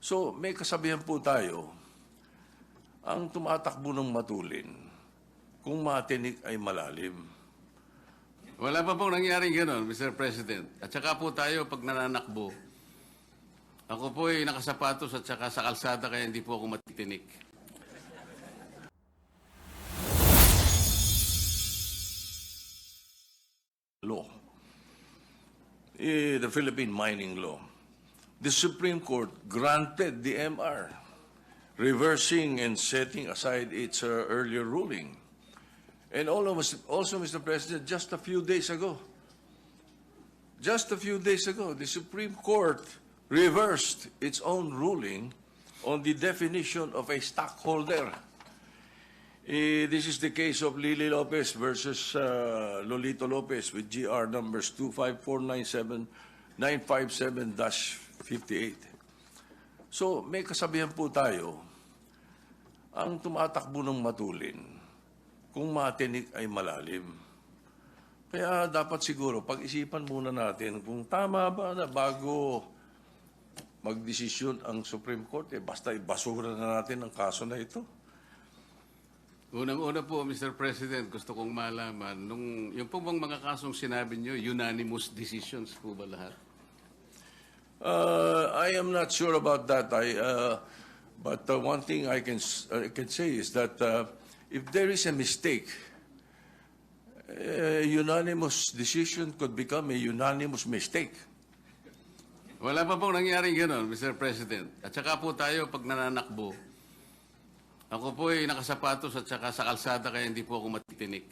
So, may kasabihan po tayo, ang tumatakbo ng matulin, kung matinik ay malalim. Wala pa pong nangyaring gano'n, Mr. President. At saka po tayo, pag nananakbo, ako po ay nakasapatos at saka sa kalsada kaya hindi po ako matitinik. law, eh, the Philippine mining law, the Supreme Court granted the MR, reversing and setting aside its uh, earlier ruling. And us, also, Mr. President, just a few days ago, just a few days ago, the Supreme Court reversed its own ruling on the definition of a stockholder. Eh, this is the case of Lily Lopez versus uh, Lolito Lopez with GR numbers 25497-957-58. So, may kasabihan po tayo, ang tumatakbo ng matulin, kung matinik ay malalim. Kaya dapat siguro pag-isipan muna natin kung tama ba na bago magdesisyon ang Supreme Court, eh, basta ibasura na natin ang kaso na ito. Unang-una po, Mr. President, gusto kong malaman, nung, yung po bang mga kasong sinabi nyo, unanimous decisions po ba lahat? Uh, I am not sure about that. I, uh, but uh, one thing I can I can say is that uh, if there is a mistake, a unanimous decision could become a unanimous mistake. Wala pa pong nangyaring gano'n, Mr. President. At saka po tayo, pag nananakbo, ako po ay nakasapatos at saka sa kalsada kaya hindi po ako matitinik.